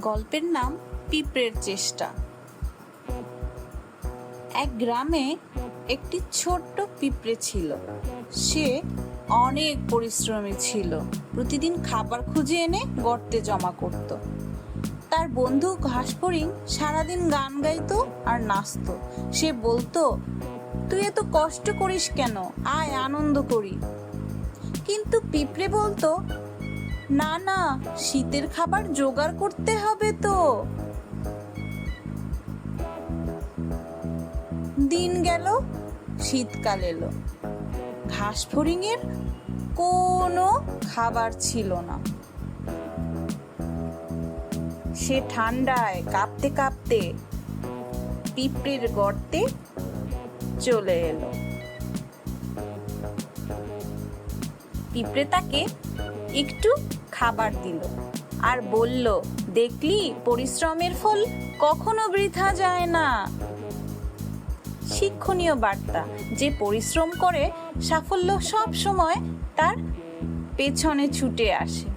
গল্পের নাম পিঁপড়ের চেষ্টা। এক গ্রামে একটি ছোট্ট পিঁপড়ে ছিল। সে অনেক পরিশ্রমী ছিল। প্রতিদিন খাবার খুঁজে এনে গর্তে জমা করত। তার বন্ধু ঘাসফড়িং সারাদিন গান গাইতো আর নাচতো। সে বলতো, তুই এত কষ্ট করিস কেন? আয়, আনন্দ করি। কিন্তু পিঁপড়ে বলতো না না, শীতের খাবার জোগাড় করতে হবে তো। দিন গেল, শীতকাল এলো। ঘাস ফড়িংয়ের কোনো খাবার ছিল না। সে ঠান্ডায় কাঁপতে কাঁপতে পিঁপড়ের গর্তে চলে এলো। পিঁপড়েটাকে একটু খাবার দিল আর বলল, দেখলি, পরিশ্রমের ফল কখনো বৃথা যায় না। শিক্ষণীয় বার্তা, যে পরিশ্রম করে, সাফল্য সব সময় তার পেছনে ছুটে আসে।